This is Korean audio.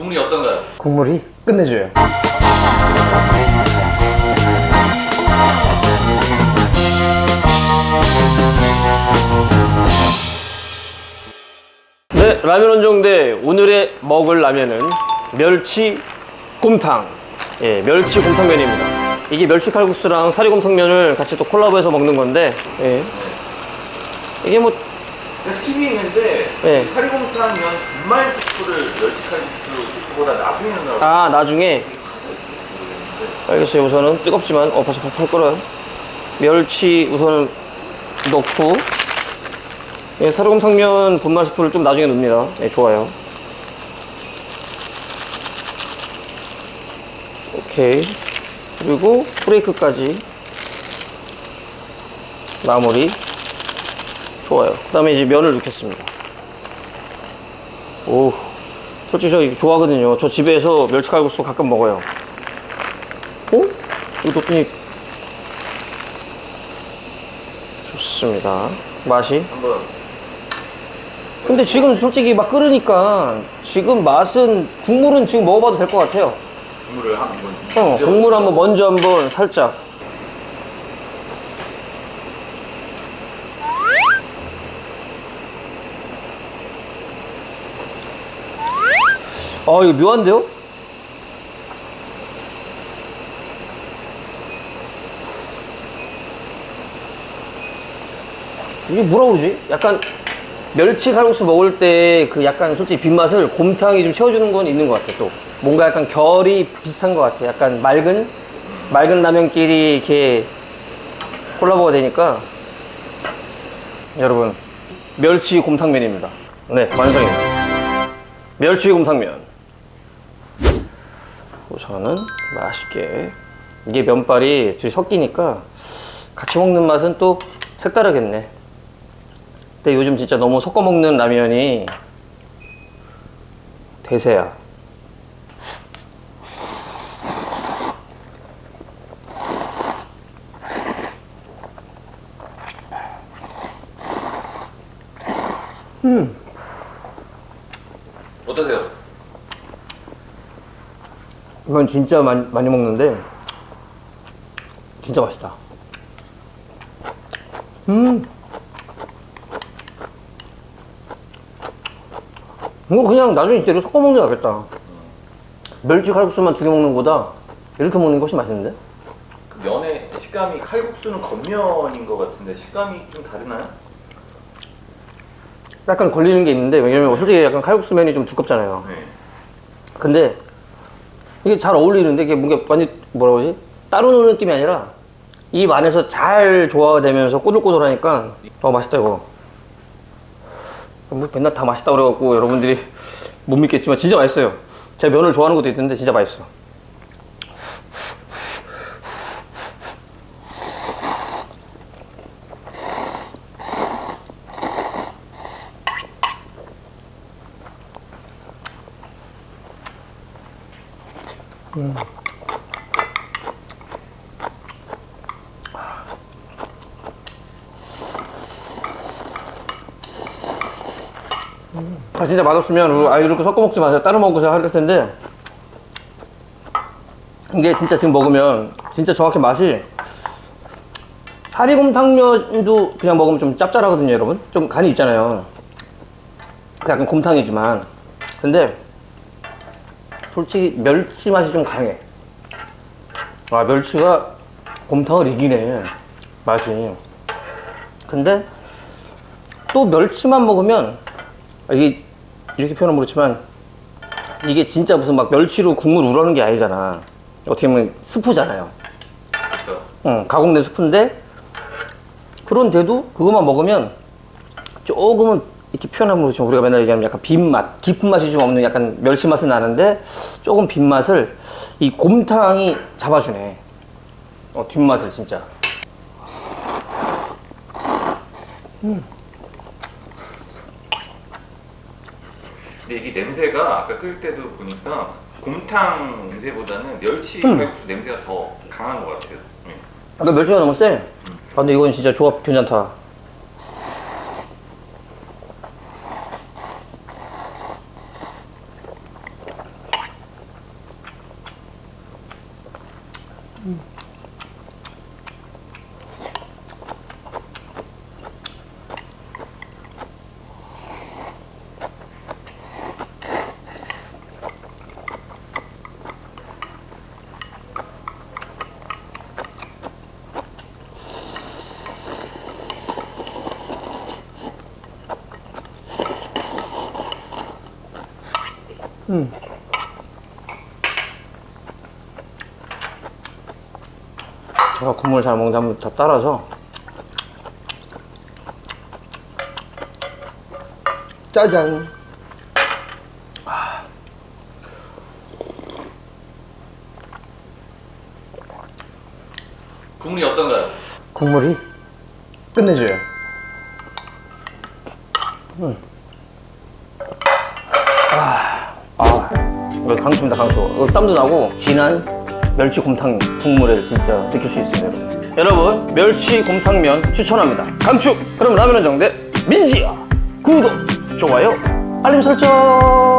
국물이 어떤가요? 국물이 끝내줘요. 네, 라면 원정대 오늘의 먹을 라면은 멸치 곰탕. 예, 멸치 곰탕면입니다. 이게 멸치 칼국수랑 사리 곰탕면을 같이 또 콜라보해서 먹는 건데, 예. 이게 뭐, 팁이 있는데 예. 사리곰탕 면 분말 스프를 멸치칼국수 스프보다 나중에 넣으라고 아, 나중에. 알겠어요. 우선은 뜨겁지만, 어, 벌써 팔 끓어요. 멸치 우선 넣고, 예, 사리곰탕면 분말 스프를 좀 나중에 넣습니다. 예, 좋아요. 오케이. 그리고 프레이크까지 마무리. 좋아요. 그 다음에 이제 면을 넣겠습니다. 오, 솔직히 저 이거 좋아하거든요. 저 집에서 멸치칼국수 가끔 먹어요. 어? 이거 넣더니 좋습니다. 맛이. 한번 근데 지금 솔직히 막 끓으니까 지금 맛은 국물은 지금 먹어봐도 될 것 같아요. 국물을 한번 어, 국물 한번 먼저 한번 살짝. 아, 이거 묘한데요? 이게 뭐라 그러지? 약간 멸치 칼국수 먹을 때 그 약간 솔직히 빈맛을 곰탕이 좀 채워주는 건 있는 것 같아 또. 뭔가 약간 결이 비슷한 것 같아 약간 맑은? 맑은 라면끼리 이렇게 콜라보가 되니까. 여러분 멸치 곰탕면입니다. 네 완성입니다. 멸치 곰탕면 우선은 맛있게 이게 면발이 둘이 섞이니까 같이 먹는 맛은 또 색다르겠네 근데 요즘 진짜 너무 섞어 먹는 라면이 대세야. 어떠세요? 이건 진짜 많이, 많이 먹는데 진짜 맛있다. 음. 이거 그냥 나중에 진짜 이렇게 섞어 먹는 게 낫겠다. 멸치 칼국수만 두개 먹는 것보다 이렇게 먹는 게 훨씬 맛있는데? 그 면의 식감이 칼국수는 겉면인 것 같은데 식감이 좀 다르나요? 약간 걸리는 게 있는데 왜냐면 솔직히 약간 칼국수 면이 좀 두껍잖아요. 네. 근데 이게 잘 어울리는데 이게 뭔가 완전 뭐라 그러지? 따로 노는 느낌이 아니라 입 안에서 잘 조화되면서 꼬들꼬들하니까 어 맛있다 이거. 뭐 맨날 다 맛있다 그래갖고 여러분들이 못 믿겠지만 진짜 맛있어요. 제가 면을 좋아하는 것도 있는데 진짜 맛있어 아 진짜 맛없으면 아 이렇게 섞어 먹지 마세요. 따로 먹고서 할 텐데. 이게 진짜 지금 먹으면 진짜 정확히 맛이 사리곰탕면도 그냥 먹으면 좀 짭짤하거든요 여러분. 좀 간이 있잖아요. 그 약간 곰탕이지만. 근데 솔직히 멸치 맛이 좀 강해 아 멸치가 곰탕을 이기네 맛이 근데 또 멸치만 먹으면 아, 이게 이렇게 표현은 그렇지만 이게 진짜 무슨 막 멸치로 국물 우러는 게 아니잖아. 어떻게 보면 스프잖아요. 응, 가공된 스프인데 그런데도 그것만 먹으면 조금은 이렇게 표현하면 그렇죠. 우리가 맨날 얘기하는 약간 빈맛, 깊은 맛이 좀 없는 약간 멸치 맛은 나는데 조금 빈 맛을 이 곰탕이 잡아주네. 어, 뒷맛을 진짜. 근데 이게 냄새가 아까 끓일 때도 보니까 곰탕 냄새보다는 멸치 음. 칼국수 냄새가 더 강한 것 같아요. 네. 아까 멸치가 너무 세. 아, 근데 이건 진짜 조합 괜찮다. 음. 음. 제가 국물 잘 먹는데 한번 다 따라서. 짜잔. 국물이 어떤가요? 국물이 끝내줘요. 음. 아, 아, 이거 강추입니다 강추. 이거 땀도 나고 진한 멸치 곰탕 국물을 진짜 느낄 수 있습니다 여러분. 여러분 멸치 곰탕면 추천합니다. 강추! 그럼 라면은 정대 민지야! 구독 좋아요 알림 설정